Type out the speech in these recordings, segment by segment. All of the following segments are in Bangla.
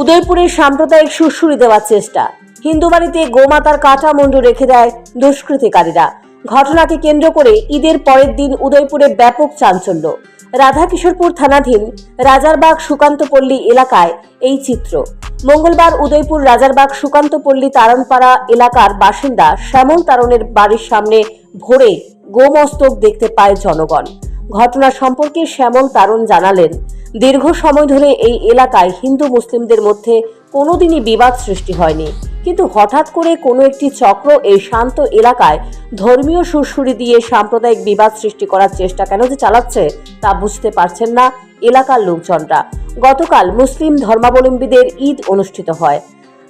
উদয়পুরে সাম্প্রদায়িক সুরসুরি দেওয়ার চেষ্টা। হিন্দু বাড়িতে গোমাতার কাটা মুন্ডু রেখে দেয় দুষ্কৃতিকারীরা। ঘটনাকে কেন্দ্র করে ঈদের পরের দিন উদয়পুরে ব্যাপক চাঞ্চল্য। রাধাকিশোরপুর থানাধীন রাজারবাগ সুকান্তপল্লী এলাকায় এই চিত্র। মঙ্গলবার উদয়পুর রাজারবাগ সুকান্তপল্লী তারণপাড়া এলাকার বাসিন্দা শ্যামল তারণের বাড়ির সামনে ভোরে গোমস্তক দেখতে পায় জনগণ। ঘটনা সম্পর্কে শ্যামল তারণ জানালেন দীর্ঘ সময় ধরে এই এলাকায় হিন্দু মুসলিমদের মধ্যে কোনোদিনই বিবাদ সৃষ্টি হয়নি। কিন্তু হঠাৎ করে কোনো একটি চক্র এই শান্ত এলাকায় ধর্মীয় সুরসুরি দিয়ে সাম্প্রদায়িক বিবাদ সৃষ্টি করার চেষ্টা কেন যে চালাচ্ছে, তা বুঝতে পারছেন না এলাকার লোকজনরা। গতকাল মুসলিম ধর্মাবলম্বীদের ঈদ অনুষ্ঠিত হয়।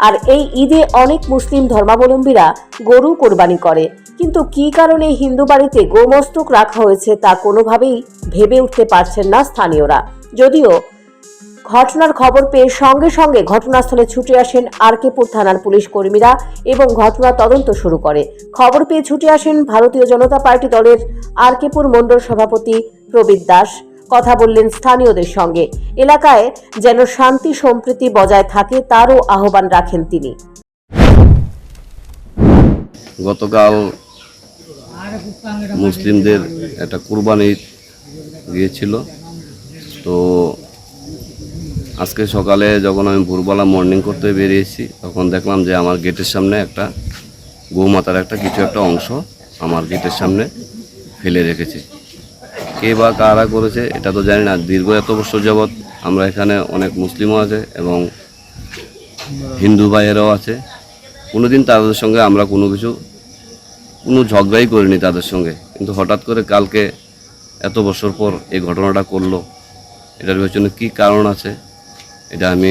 আর এই ঈদে অনেক মুসলিম ধর্মাবলম্বীরা গরু কোরবানি করে। কিন্তু কি কারণে হিন্দু বাড়িতে গোমস্তক রাখা হয়েছে তা কোনোভাবেই ভেবে উঠতে পারছেন না স্থানীয়রা। যদিও ঘটনার খবর পেয়ে সঙ্গে সঙ্গে ঘটনাস্থলে ছুটে আসেন আরকেপুর থানার পুলিশ কর্মীরা এবং ঘটনা তদন্ত শুরু করে। খবর পেয়ে ছুটে আসেন ভারতীয় জনতা পার্টি দলের আরকেপুর মণ্ডল সভাপতি প্রবীর দাস। কথা বললেন স্থানীয়দের সঙ্গে। এলাকায় যেন শান্তি সম্প্রীতি বজায় থাকে তারও আহ্বান রাখেন তিনি। গতকাল মুসলিমদের একটা কুরবানি গিয়েছিল তো আজকে সকালে যখন আমি ভোরবেলা মর্নিং করতে বেরিয়েছি, তখন দেখলাম যে আমার গেটের সামনে একটা গৌমাতার একটা কিছু একটা অংশ আমার গেটের সামনে ফেলে রেখেছে। কে বা কারা করেছে এটা তো জানি না। দীর্ঘ এত বছর যাবৎ আমরা এখানে অনেক মুসলিমও আছে এবং হিন্দু ভাইয়েরাও আছে। কোনো দিন তাদের সঙ্গে আমরা কোনো কিছু, কোনো ঝগড়াই করিনি তাদের সঙ্গে। কিন্তু হঠাৎ করে কালকে এত বছর পর এই ঘটনাটা করল এটার পেছনে কী কারণ আছে এটা আমি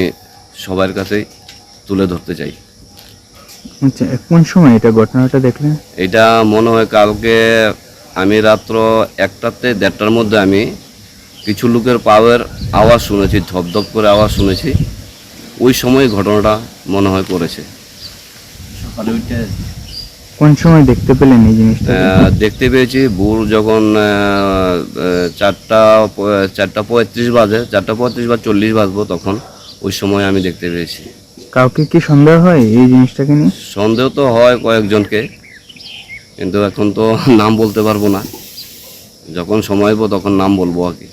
সবার কাছেই তুলে ধরতে চাই। আচ্ছা কোন সময় এটা ঘটনাটা দেখলেন? এটা মনে হয় কালকে আমি রাত্র একটাতে দেড়টার মধ্যে আমি কিছু লোকের পাওয়ার আওয়াজ শুনেছি ধপধপ করে আওয়াজ শুনেছি। ওই সময় ঘটনাটা মনে হয় করেছে। কোন সময় দেখতে পেলেন এই জিনিসটা? দেখতে পেয়েছি ভোর যখন চারটা চারটা পঁয়ত্রিশ বাজে চারটা পঁয়ত্রিশ বা চল্লিশ বাজবো তখন ওই সময় আমি দেখতে পেয়েছি। কাউকে কি সন্দেহ হয় এই জিনিসটাকে নিয়ে? সন্দেহ তো হয় কয়েকজনকে কিন্তু এখন তো নাম বলতে পারব না। যখন সময় হব তখন নাম বলব আর কি।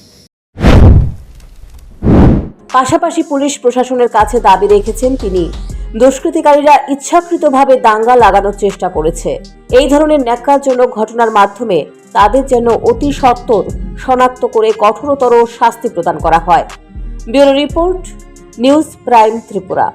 পাশাপাশি পুলিশ প্রশাসনের কাছে দাবি রেখেছেন তিনি। দুষ্কৃতিকারীরা ইচ্ছাকৃতভাবে দাঙ্গা লাগানোর চেষ্টা করেছে। এই ধরনের ন্যাক্কারজনক ঘটনার মাধ্যমে তাদের যেন অতি সত্বর শনাক্ত করে কঠোরতর শাস্তি প্রদান করা হয়। Bureau report, news prime Tripura.